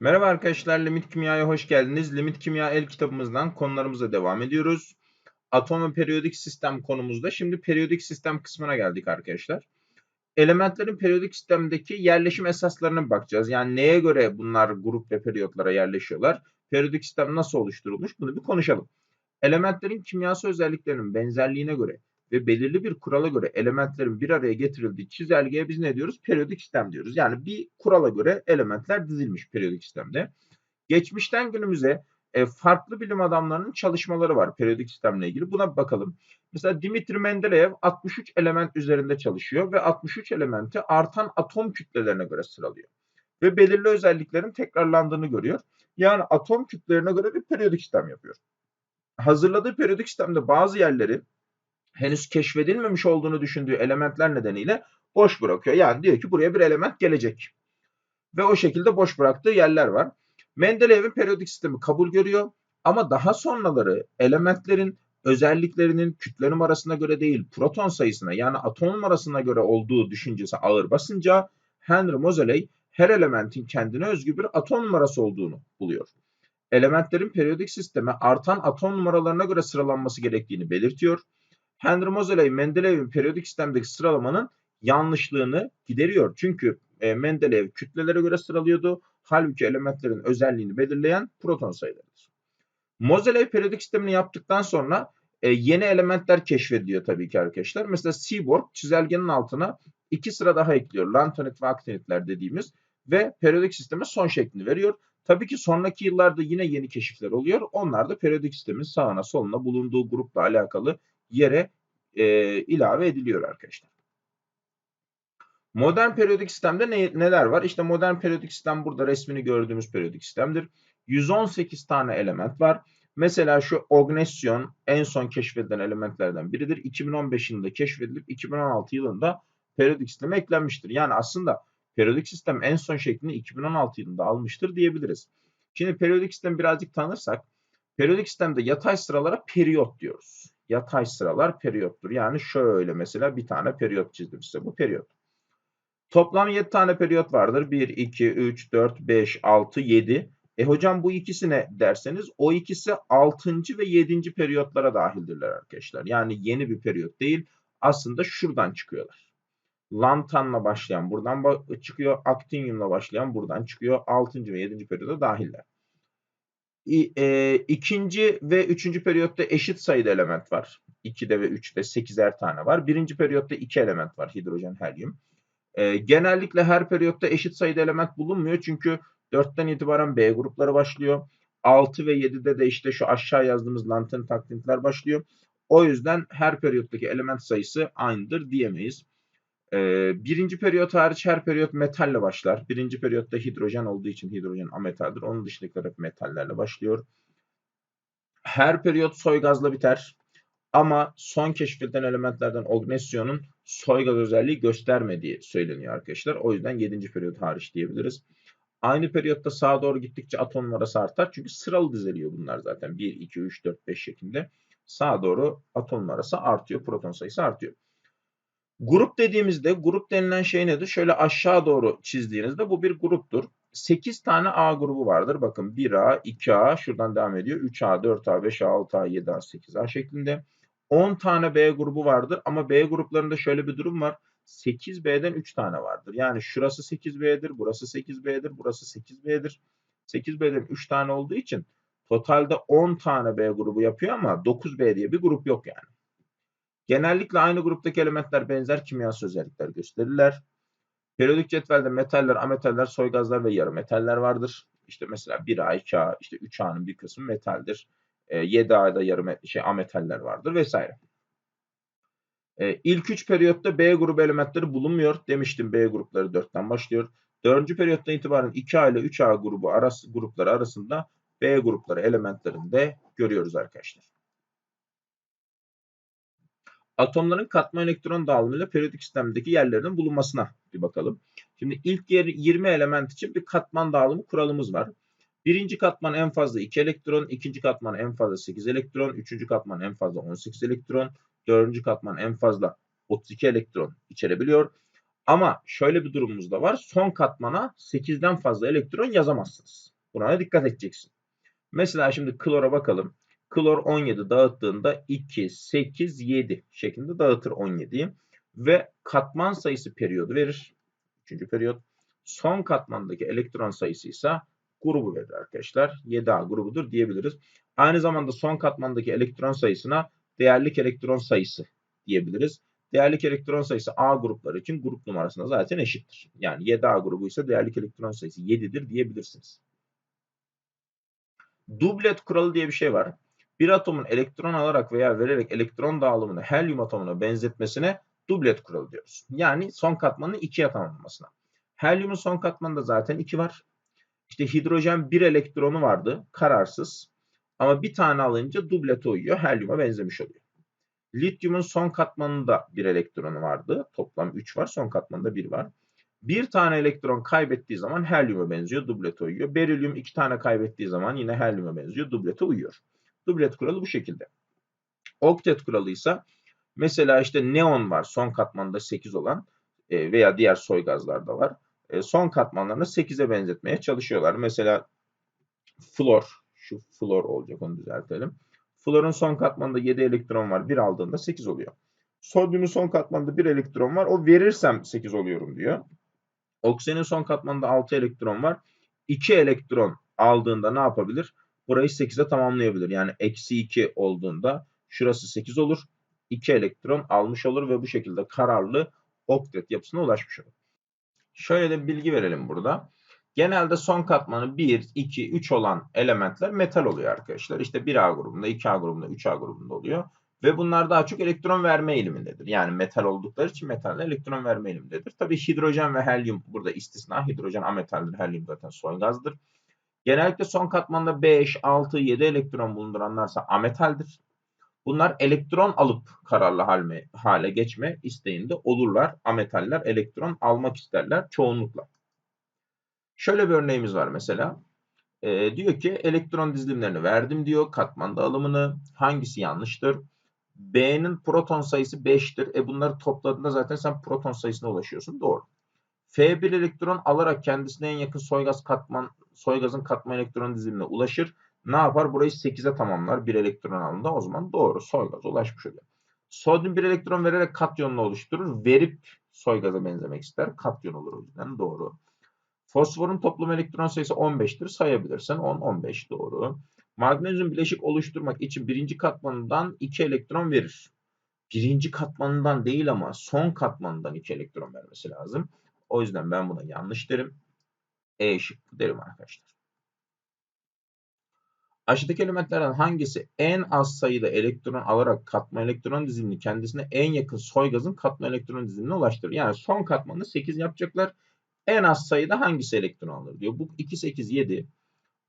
Merhaba arkadaşlar, Limit Kimya'ya hoş geldiniz. Limit Kimya el kitabımızdan konularımıza devam ediyoruz. Atom ve periyodik sistem konumuzda şimdi periyodik sistem kısmına geldik arkadaşlar. Elementlerin periyodik sistemdeki yerleşim esaslarına bakacağız. Yani neye göre bunlar grup ve periyotlara yerleşiyorlar? Periyodik sistem nasıl oluşturulmuş? Bunu bir konuşalım. Elementlerin kimyasal özelliklerinin benzerliğine göre ve belirli bir kurala göre elementlerin bir araya getirildiği çizelgeye biz ne diyoruz? Periyodik sistem diyoruz. Yani bir kurala göre elementler dizilmiş periyodik sistemde. Geçmişten günümüze e, farklı bilim adamlarının çalışmaları var periyodik sistemle ilgili. Buna bir bakalım. Mesela Dimitri Mendeleev 63 element üzerinde çalışıyor ve 63 elementi artan atom kütlelerine göre sıralıyor. Ve belirli özelliklerin tekrarlandığını görüyor. Yani atom kütlelerine göre bir periyodik sistem yapıyor. Hazırladığı periyodik sistemde bazı yerleri henüz keşfedilmemiş olduğunu düşündüğü elementler nedeniyle boş bırakıyor. Yani diyor ki buraya bir element gelecek. Ve o şekilde boş bıraktığı yerler var. Mendeleev'in periyodik sistemi kabul görüyor ama daha sonraları elementlerin özelliklerinin kütle numarasına göre değil proton sayısına yani atom numarasına göre olduğu düşüncesi ağır basınca Henry Moseley her elementin kendine özgü bir atom numarası olduğunu buluyor. Elementlerin periyodik sisteme artan atom numaralarına göre sıralanması gerektiğini belirtiyor Henry Moseley Mendeleev'in periyodik sistemdeki sıralamanın yanlışlığını gideriyor. Çünkü e, Mendeleev kütlelere göre sıralıyordu. Halbuki elementlerin özelliğini belirleyen proton sayılarıdır. Moseley periyodik sistemini yaptıktan sonra e, yeni elementler keşfediliyor tabii ki arkadaşlar. Mesela Seaborg çizelgenin altına iki sıra daha ekliyor. Lantanit ve aktinitler dediğimiz ve periyodik sisteme son şeklini veriyor. Tabii ki sonraki yıllarda yine yeni keşifler oluyor. Onlar da periyodik sistemin sağına soluna bulunduğu grupla alakalı yere e, ilave ediliyor arkadaşlar. Modern periyodik sistemde ne, neler var? İşte modern periyodik sistem burada resmini gördüğümüz periyodik sistemdir. 118 tane element var. Mesela şu ognesyon en son keşfedilen elementlerden biridir. 2015 yılında keşfedilip 2016 yılında periyodik sisteme eklenmiştir. Yani aslında periyodik sistem en son şeklini 2016 yılında almıştır diyebiliriz. Şimdi periyodik sistemi birazcık tanırsak periyodik sistemde yatay sıralara periyot diyoruz yatay sıralar periyottur. Yani şöyle mesela bir tane periyot çizdim size. Bu periyot. Toplam 7 tane periyot vardır. 1, 2, 3, 4, 5, 6, 7. E hocam bu ikisi ne derseniz o ikisi 6. ve 7. periyotlara dahildirler arkadaşlar. Yani yeni bir periyot değil. Aslında şuradan çıkıyorlar. Lantanla başlayan buradan çıkıyor. Aktinyumla başlayan buradan çıkıyor. 6. ve 7. periyoda dahiller e, ikinci ve üçüncü periyotta eşit sayıda element var. 2'de ve 3'te 8'er tane var. Birinci periyotta 2 element var. Hidrojen, helyum. E, genellikle her periyotta eşit sayıda element bulunmuyor. Çünkü 4'ten itibaren B grupları başlıyor. 6 ve 7'de de işte şu aşağı yazdığımız lantin taktinitler başlıyor. O yüzden her periyottaki element sayısı aynıdır diyemeyiz. Ee, birinci periyot hariç her periyot metalle başlar. Birinci periyotta hidrojen olduğu için hidrojen ametaldir. Onun dışındakiler hep metallerle başlıyor. Her periyot soy gazla biter. Ama son keşfedilen elementlerden ognesyonun soy gaz özelliği göstermediği söyleniyor arkadaşlar. O yüzden 7. periyot hariç diyebiliriz. Aynı periyotta sağa doğru gittikçe atom numarası artar. Çünkü sıralı diziliyor bunlar zaten. 1, 2, 3, 4, 5 şeklinde. Sağa doğru atom numarası artıyor. Proton sayısı artıyor. Grup dediğimizde grup denilen şey nedir? Şöyle aşağı doğru çizdiğinizde bu bir gruptur. 8 tane A grubu vardır. Bakın 1A, 2A şuradan devam ediyor. 3A, 4A, 5A, 6A, 7A, 8A şeklinde. 10 tane B grubu vardır ama B gruplarında şöyle bir durum var. 8B'den 3 tane vardır. Yani şurası 8B'dir, burası 8B'dir, burası 8B'dir. 8B'den 3 tane olduğu için totalde 10 tane B grubu yapıyor ama 9B diye bir grup yok yani. Genellikle aynı gruptaki elementler benzer kimyasal özellikler gösterirler. Periyodik cetvelde metaller, ametaller, soy gazlar ve yarı metaller vardır. İşte mesela 1A, 2A, işte 3A'nın bir kısmı metaldir. E, 7A'da yarı şey, ametaller vardır vesaire. E, ilk 3 periyotta B grubu elementleri bulunmuyor. Demiştim B grupları 4'ten başlıyor. 4. periyottan itibaren 2A ile 3A grubu arası, grupları arasında B grupları elementlerini de görüyoruz arkadaşlar atomların katman elektron dağılımıyla periyodik sistemdeki yerlerinin bulunmasına bir bakalım. Şimdi ilk 20 element için bir katman dağılımı kuralımız var. Birinci katman en fazla 2 elektron, ikinci katman en fazla 8 elektron, üçüncü katman en fazla 18 elektron, dördüncü katman en fazla 32 elektron içerebiliyor. Ama şöyle bir durumumuz da var. Son katmana 8'den fazla elektron yazamazsınız. Buna da dikkat edeceksin. Mesela şimdi klora bakalım. Klor 17 dağıttığında 2, 8, 7 şeklinde dağıtır 17'yi. Ve katman sayısı periyodu verir. Üçüncü periyot. Son katmandaki elektron sayısı ise grubu verir arkadaşlar. 7A grubudur diyebiliriz. Aynı zamanda son katmandaki elektron sayısına değerlik elektron sayısı diyebiliriz. Değerlik elektron sayısı A grupları için grup numarasına zaten eşittir. Yani 7A grubu ise değerlik elektron sayısı 7'dir diyebilirsiniz. Dublet kuralı diye bir şey var. Bir atomun elektron alarak veya vererek elektron dağılımını helyum atomuna benzetmesine dublet kuralı diyoruz. Yani son katmanın ikiye tamamlanmasına. Helyumun son katmanında zaten 2 var. İşte hidrojen bir elektronu vardı. Kararsız. Ama bir tane alınca dublete uyuyor. Helyuma benzemiş oluyor. Lityumun son katmanında bir elektronu vardı. Toplam 3 var. Son katmanında 1 var. Bir tane elektron kaybettiği zaman helyuma benziyor. Dublete uyuyor. Berilyum iki tane kaybettiği zaman yine helyuma benziyor. Dublete uyuyor. Dublet kuralı bu şekilde. Oktet kuralı ise mesela işte neon var son katmanda 8 olan e, veya diğer soy gazlarda var. E, son katmanlarını 8'e benzetmeye çalışıyorlar. Mesela flor, şu flor olacak onu düzeltelim. Florun son katmanında 7 elektron var. 1 aldığında 8 oluyor. Sodyumun son katmanında 1 elektron var. O verirsem 8 oluyorum diyor. Oksijenin son katmanında 6 elektron var. 2 elektron aldığında ne yapabilir? Burayı 8'e tamamlayabilir. Yani eksi 2 olduğunda şurası 8 olur. 2 elektron almış olur ve bu şekilde kararlı oktet yapısına ulaşmış olur. Şöyle de bilgi verelim burada. Genelde son katmanı 1, 2, 3 olan elementler metal oluyor arkadaşlar. İşte 1A grubunda, 2A grubunda, 3A grubunda oluyor. Ve bunlar daha çok elektron verme eğilimindedir. Yani metal oldukları için metalle elektron verme eğilimindedir. Tabii hidrojen ve helyum burada istisna. Hidrojen ametaldir, helyum zaten soy gazdır. Genellikle son katmanda 5, 6, 7 elektron bulunduranlarsa ametaldir. Bunlar elektron alıp kararlı hale, hale geçme isteğinde olurlar. Ametaller elektron almak isterler çoğunlukla. Şöyle bir örneğimiz var mesela. E, diyor ki elektron dizilimlerini verdim diyor. Katman dağılımını hangisi yanlıştır? B'nin proton sayısı 5'tir. E bunları topladığında zaten sen proton sayısına ulaşıyorsun. Doğru. F1 elektron alarak kendisine en yakın soygaz katman soygazın katman elektron dizilimine ulaşır. Ne yapar? Burayı 8'e tamamlar bir elektron alında. O zaman doğru soygaz ulaşmış oluyor. Sodyum bir elektron vererek katyonunu oluşturur. Verip soygaza benzemek ister. Katyon olur o yüzden doğru. Fosforun toplam elektron sayısı 15'tir. Sayabilirsen 10, 15 doğru. Magnezyum bileşik oluşturmak için birinci katmanından 2 elektron verir. Birinci katmanından değil ama son katmanından 2 elektron vermesi lazım. O yüzden ben buna yanlış derim. E şıkkı derim arkadaşlar. Aşağıdaki elementlerden hangisi en az sayıda elektron alarak katma elektron dizilimini kendisine en yakın soy gazın katma elektron dizilimine ulaştırır? Yani son katmanı 8 yapacaklar. En az sayıda hangisi elektron alır diyor. Bu 2, 8, 7.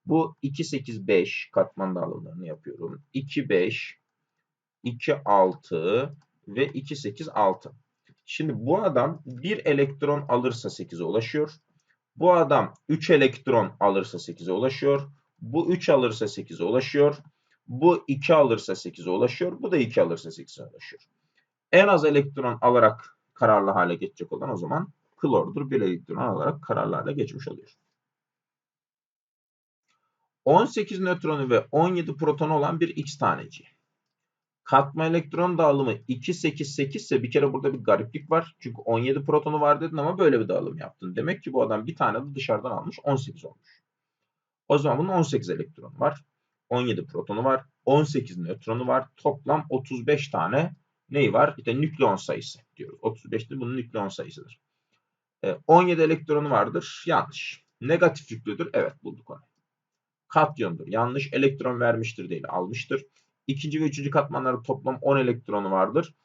Bu 2, 8, 5 katman dağılımlarını yapıyorum. 2, 5, 2, 6 ve 2, 8, 6. Şimdi bu adam 1 elektron alırsa 8'e ulaşıyor. Bu adam 3 elektron alırsa 8'e ulaşıyor. Bu 3 alırsa 8'e ulaşıyor. Bu 2 alırsa 8'e ulaşıyor. Bu da 2 alırsa 8'e ulaşıyor. En az elektron alarak kararlı hale geçecek olan o zaman klordur. 1 elektron alarak kararlı hale geçmiş oluyor. 18 nötronu ve 17 protonu olan bir X taneci. Katma elektron dağılımı 288 ise bir kere burada bir gariplik var. Çünkü 17 protonu var dedin ama böyle bir dağılım yaptın. Demek ki bu adam bir tane de dışarıdan almış 18 olmuş. O zaman bunun 18 elektronu var. 17 protonu var. 18 nötronu var. Toplam 35 tane neyi var? İşte nükleon sayısı diyoruz. 35 de bunun nükleon sayısıdır. 17 elektronu vardır. Yanlış. Negatif yüklüdür. Evet bulduk onu. Katyondur. Yanlış. Elektron vermiştir değil. Almıştır. İkinci ve üçüncü katmanlarda toplam 10 elektronu vardır.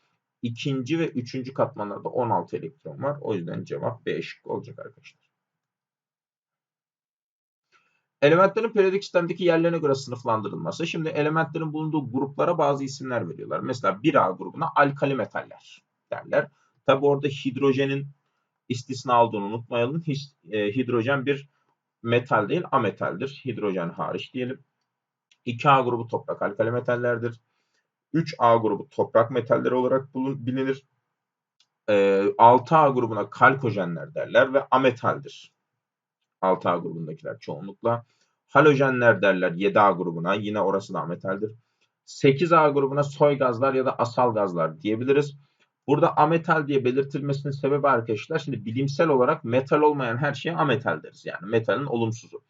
İkinci ve üçüncü katmanlarda 16 elektron var. O yüzden cevap B şıkkı olacak arkadaşlar. Elementlerin periyodik sistemdeki yerlerine göre sınıflandırılması. Şimdi elementlerin bulunduğu gruplara bazı isimler veriyorlar. Mesela 1A grubuna alkali metaller derler. Tabi orada hidrojenin istisna olduğunu unutmayalım. E, hidrojen bir metal değil ametaldir. Hidrojen hariç diyelim. 2A grubu toprak alkali metallerdir. 3A grubu toprak metalleri olarak bilinir. e, 6A grubuna kalkojenler derler ve ametaldir. 6A grubundakiler çoğunlukla. Halojenler derler 7A grubuna. Yine orası da ametaldir. 8A grubuna soy gazlar ya da asal gazlar diyebiliriz. Burada ametal diye belirtilmesinin sebebi arkadaşlar şimdi bilimsel olarak metal olmayan her şeye ametal deriz. Yani metalin olumsuzu.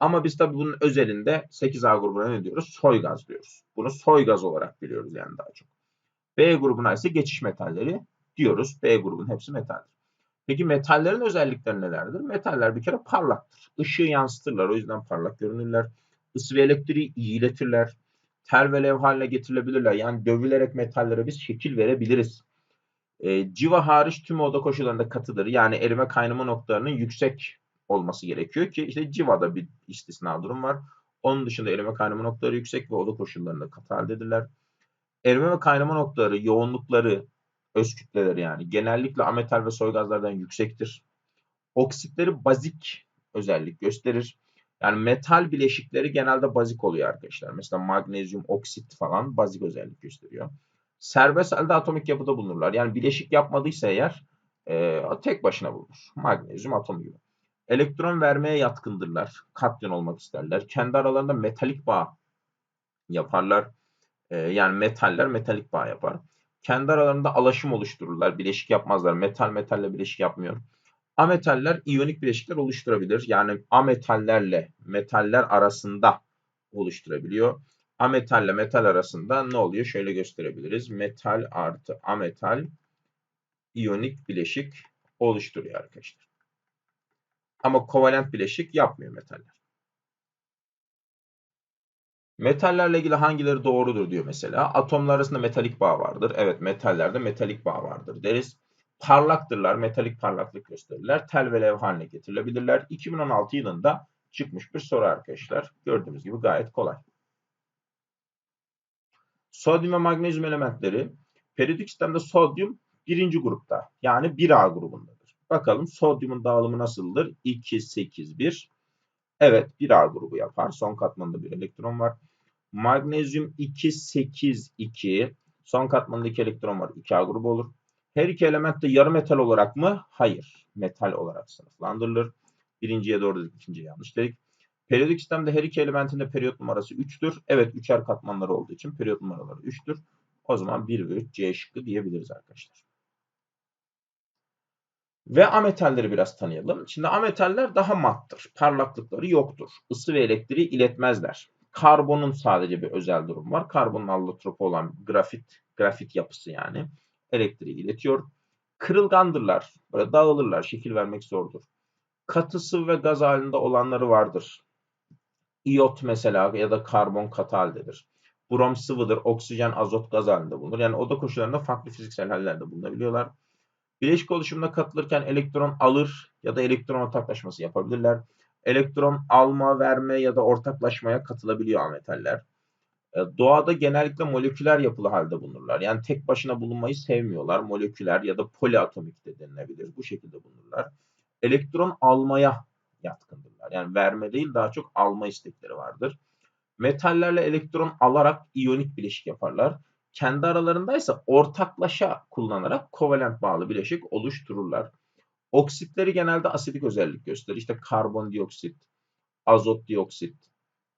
Ama biz tabii bunun özelinde 8A grubuna ne diyoruz? Soy gaz diyoruz. Bunu soy gaz olarak biliyoruz yani daha çok. B grubuna ise geçiş metalleri diyoruz. B grubunun hepsi metaldir. Peki metallerin özellikleri nelerdir? Metaller bir kere parlaktır. Işığı yansıtırlar. O yüzden parlak görünürler. Isı ve elektriği iyi iletirler. Tel ve lev haline getirilebilirler. Yani dövülerek metallere biz şekil verebiliriz. E, civa hariç tüm oda koşullarında katıdır. Yani erime kaynama noktalarının yüksek olması gerekiyor ki işte civada bir istisna durum var. Onun dışında erime kaynama noktaları yüksek ve oda koşullarında katı haldedirler. Erime ve kaynama noktaları, yoğunlukları, öz kütleleri yani genellikle ametal ve soy gazlardan yüksektir. Oksitleri bazik özellik gösterir. Yani metal bileşikleri genelde bazik oluyor arkadaşlar. Mesela magnezyum oksit falan bazik özellik gösteriyor. Serbest elde atomik yapıda bulunurlar. Yani bileşik yapmadıysa eğer e, tek başına bulunur. Magnezyum atomu gibi. Elektron vermeye yatkındırlar. Katyon olmak isterler. Kendi aralarında metalik bağ yaparlar. E, yani metaller metalik bağ yapar. Kendi aralarında alaşım oluştururlar. Bileşik yapmazlar. Metal metalle bileşik yapmıyor. Ametaller iyonik bileşikler oluşturabilir. Yani ametallerle metaller arasında oluşturabiliyor. Ametalle metal arasında ne oluyor? Şöyle gösterebiliriz. Metal artı ametal iyonik bileşik oluşturuyor arkadaşlar. Ama kovalent bileşik yapmıyor metaller. Metallerle ilgili hangileri doğrudur diyor mesela. Atomlar arasında metalik bağ vardır. Evet metallerde metalik bağ vardır deriz. Parlaktırlar, metalik parlaklık gösterirler. Tel ve lev haline getirilebilirler. 2016 yılında çıkmış bir soru arkadaşlar. Gördüğünüz gibi gayet kolay. Sodyum ve magnezyum elementleri periyodik sistemde sodyum birinci grupta yani 1A grubundadır. Bakalım sodyumun dağılımı nasıldır? 2, 8, 1. Evet 1A grubu yapar. Son katmanında bir elektron var. Magnezyum 2, 8, 2. Son katmanında 2 elektron var. 2A grubu olur. Her iki element de yarı metal olarak mı? Hayır. Metal olarak sınıflandırılır. Birinciye doğru dedik, ikinciye yanlış dedik. Periyodik sistemde her iki elementin de periyot numarası 3'tür. Evet üçer katmanları olduğu için periyot numaraları 3'tür. O zaman 1 ve 3 C şıkkı diyebiliriz arkadaşlar. Ve ametalleri biraz tanıyalım. Şimdi ametaller daha mattır. Parlaklıkları yoktur. Isı ve elektriği iletmezler. Karbonun sadece bir özel durum var. Karbonun allotropu olan grafit, grafit yapısı yani elektriği iletiyor. Kırılgandırlar. Böyle dağılırlar. Şekil vermek zordur. Katısı ve gaz halinde olanları vardır. İyot mesela ya da karbon katı haldedir. Brom sıvıdır. Oksijen azot gaz halinde bulunur. Yani oda koşullarında farklı fiziksel hallerde bulunabiliyorlar. Bileşik oluşumuna katılırken elektron alır ya da elektron ortaklaşması yapabilirler. Elektron alma, verme ya da ortaklaşmaya katılabiliyor ametaller. E, doğada genellikle moleküler yapılı halde bulunurlar. Yani tek başına bulunmayı sevmiyorlar. Moleküler ya da poliatomik de denilebilir. Bu şekilde bulunurlar. Elektron almaya yatkındırlar. Yani verme değil daha çok alma istekleri vardır. Metallerle elektron alarak iyonik bileşik yaparlar. Kendi aralarındaysa ortaklaşa kullanarak kovalent bağlı bileşik oluştururlar. Oksitleri genelde asidik özellik gösterir. İşte karbondioksit, azot dioksit,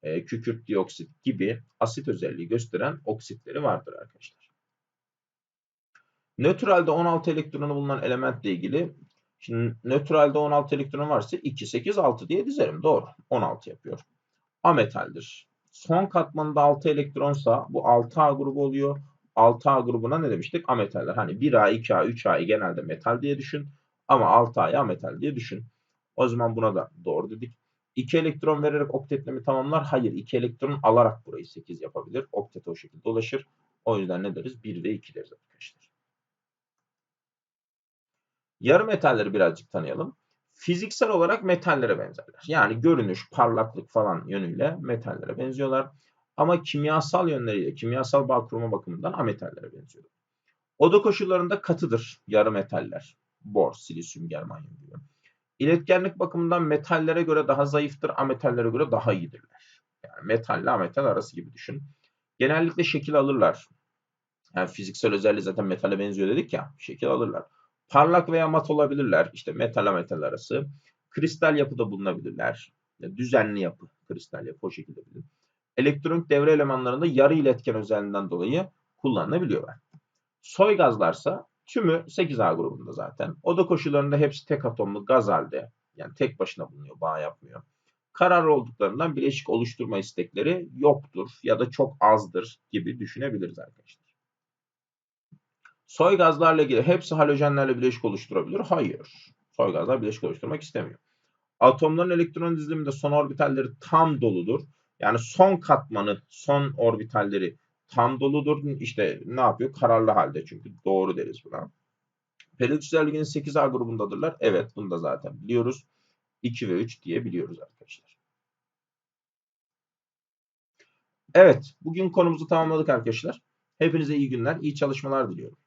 e, kükürt dioksit gibi asit özelliği gösteren oksitleri vardır arkadaşlar. Nötralde 16 elektronu bulunan elementle ilgili şimdi nötralde 16 elektronu varsa 2, 8, 6 diye dizerim. Doğru. 16 yapıyor. Ametaldir. Son katmanında 6 elektronsa bu 6A grubu oluyor. 6A grubuna ne demiştik? Ametaller. Hani 1A, 2A, 3A'yı genelde metal diye düşün. Ama 6A'yı ametal diye düşün. O zaman buna da doğru dedik. 2 elektron vererek oktetlemi tamamlar. Hayır 2 elektron alarak burayı 8 yapabilir. Oktet o şekilde dolaşır. O yüzden ne deriz? 1 ve 2 deriz arkadaşlar. Yarı metalleri birazcık tanıyalım. Fiziksel olarak metallere benzerler. Yani görünüş, parlaklık falan yönüyle metallere benziyorlar. Ama kimyasal yönleriyle, kimyasal bağ kurma bakımından ametallere benziyorlar. Oda koşullarında katıdır yarı metaller. Bor, silisyum, germanyum gibi. İletkenlik bakımından metallere göre daha zayıftır, ametallere göre daha iyidirler. Yani metalle ametal arası gibi düşün. Genellikle şekil alırlar. Yani fiziksel özelliği zaten metale benziyor dedik ya, şekil alırlar. Parlak veya mat olabilirler. İşte metal metal arası. Kristal yapıda bulunabilirler. Düzenli yapı. Kristal yapı o şekilde bilinir. Elektronik devre elemanlarında yarı iletken özelliğinden dolayı kullanılabiliyorlar. Soy gazlarsa tümü 8A grubunda zaten. Oda koşullarında hepsi tek atomlu gaz halde. Yani tek başına bulunuyor, bağ yapmıyor. Karar olduklarından bileşik oluşturma istekleri yoktur ya da çok azdır gibi düşünebiliriz arkadaşlar. Soy gazlarla ilgili hepsi halojenlerle bileşik oluşturabilir. Hayır. Soy gazlar bileşik oluşturmak istemiyor. Atomların elektron diziliminde son orbitalleri tam doludur. Yani son katmanı, son orbitalleri tam doludur. İşte ne yapıyor? Kararlı halde çünkü. Doğru deriz buna. Periyodik çizelgenin 8A grubundadırlar. Evet bunu da zaten biliyoruz. 2 ve 3 diye biliyoruz arkadaşlar. Evet bugün konumuzu tamamladık arkadaşlar. Hepinize iyi günler, iyi çalışmalar diliyorum.